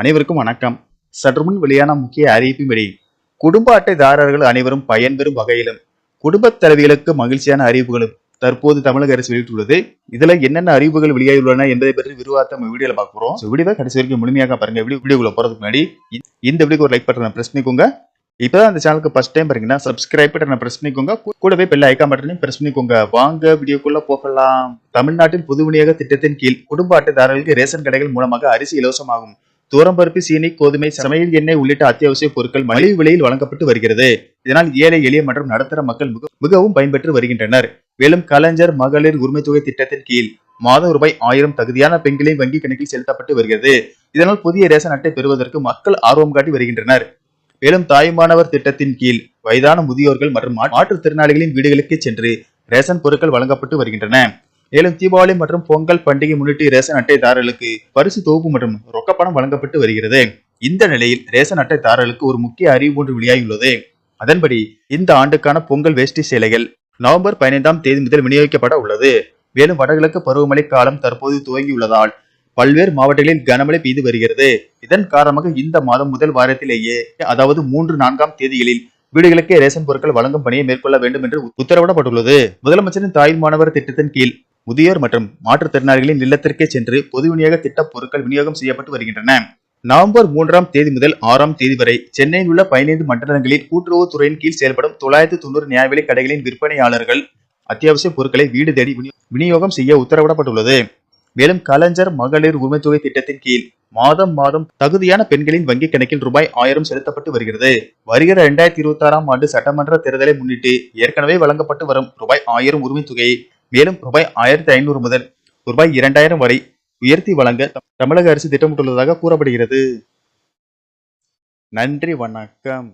அனைவருக்கும் வணக்கம். சற்று முன் வெளியான முக்கிய அறிவிப்பின்படி குடும்ப அட்டைதாரர்கள் அனைவரும் பயன்பெறும் வகையிலும் குடும்பத் தலைவிகளுக்கு மகிழ்ச்சியான அறிவிப்புகளும் தற்போது தமிழக அரசு வெளியிட்டுள்ளது. இதுல என்னென்ன அறிவிப்புகள் வெளியாகியுள்ளன என்பதை பற்றி விரிவாக நம்ம வீடியோல பார்க்க போறோம். கடைசி வரைக்கும் முழுமையாக பாருங்க. வீடியோ வீடியோக்குள்ள போறதுக்கு முன்னாடி இந்த வீடியோக்கு ஒரு லைக் பட்டனை பிரஸ் பண்ணிக்கோங்க. இப்பதான் அந்த சேனலுக்கு ஃபர்ஸ்ட் டைம் பாருங்கன்னா சப்ஸ்கிரைப் பட்டனை பிரஸ் பண்ணிக்கோங்க. கூடவே பெல் ஐக்கான் பட்டனையும் பிரஸ் பண்ணிக்கோங்க. வாங்க வீடியோக்குள்ள போகலாம். தமிழ்நாட்டின் புது விநியோக திட்டத்தின் கீழ் குடும்ப அட்டைதாரர்களுக்கு ரேஷன் கடைகள் மூலமாக அரிசி இலவசமாகும். தூரம்பருப்பு சீனி கோதுமை சமையல் எண்ணெய் உள்ளிட்ட அத்தியாவசிய பொருட்கள் மலிவு விலையில் வழங்கப்பட்டு வருகிறது. இதனால் ஏழை எளிய மற்றும் நடுத்தர மக்கள் மிகவும் பயன்பெற்று வருகின்றனர். மேலும் கலைஞர் மகளிர் உரிமை தொகை திட்டத்தின் கீழ் மாதம் ரூபாய் ஆயிரம் தகுதியான பெண்களின் வங்கி கணக்கில் செலுத்தப்பட்டு வருகிறது. இதனால் புதிய ரேஷன் அட்டை பெறுவதற்கு மக்கள் ஆர்வம் காட்டி வருகின்றனர். மேலும் தாய்மானவர் திட்டத்தின் கீழ் வயதான முதியோர்கள் மற்றும் மா- மாற்றுத்திறனாளிகளின் வீடுகளுக்கு சென்று ரேஷன் பொருட்கள் வழங்கப்பட்டு வருகின்றன. மேலும் தீபாவளி மற்றும் பொங்கல் பண்டிகை முன்னிட்டு ரேஷன் அட்டைதாரர்களுக்கு பரிசு தொகுப்பு மற்றும் ரொக்கப்பணம் வழங்கப்பட்டு வருகிறது. இந்த நிலையில் ரேஷன் அட்டைதாரர்களுக்கு ஒரு முக்கிய அறிவு ஒன்று வெளியாகியுள்ளது. அதன்படி இந்த ஆண்டுக்கான பொங்கல் வேஷ்டி சேலைகள் நவம்பர் பதினைந்தாம் தேதி முதல் விநியோகிக்கப்பட உள்ளது. மேலும் வடகிழக்கு பருவமழை காலம் தற்போது துவங்கியுள்ளதால் பல்வேறு மாவட்டங்களில் கனமழை பெய்து வருகிறது. இதன் காரணமாக இந்த மாதம் முதல் வாரத்திலேயே அதாவது மூன்று நான்காம் தேதிகளில் வீடுகளுக்கே ரேஷன் பொருட்கள் வழங்கும் பணியை மேற்கொள்ள வேண்டும் என்று உத்தரவிடப்பட்டுள்ளது. முதலமைச்சரின் தாய் மாணவர் திட்டத்தின் கீழ் முதியோர் மற்றும் மாற்றுத்திறனாளிகளின் இல்லத்திற்கே சென்று பொது விநியோக திட்ட பொருட்கள் விநியோகம் செய்யப்பட்டு வருகின்றன. நவம்பர் மூன்றாம் தேதி முதல் ஆறாம் தேதி வரை சென்னையில் உள்ள பதினைந்து மண்டலங்களில் கூட்டுறவுத் துறையின் கீழ் செயல்படும் தொள்ளாயிரத்து தொண்ணூறு நியாயவிலை கடைகளின் விற்பனையாளர்கள் அத்தியாவசிய பொருட்களை வீடு தேடி விநியோகம் செய்ய உத்தரவிடப்பட்டுள்ளது. மேலும் கலைஞர் மகளிர் உரிமைத் தொகை திட்டத்தின் கீழ் மாதம் மாதம் தகுதியான பெண்களின் வங்கிக் கணக்கில் ரூபாய் ஆயிரம் செலுத்தப்பட்டு வருகிறது. வருகிற இரண்டாயிரத்தி இருபத்தி ஆறாம் ஆண்டு சட்டமன்ற தேர்தலை முன்னிட்டு ஏற்கனவே வழங்கப்பட்டு வரும் ரூபாய் ஆயிரம் உரிமை தொகையை மேலும் ரூபாய் ஆயிரத்தி ஐநூறு முதல் ரூபாய் இரண்டாயிரம் வரை உயர்த்தி வழங்க தமிழக அரசு திட்டமிட்டுள்ளதாக கூறப்படுகிறது. நன்றி வணக்கம்.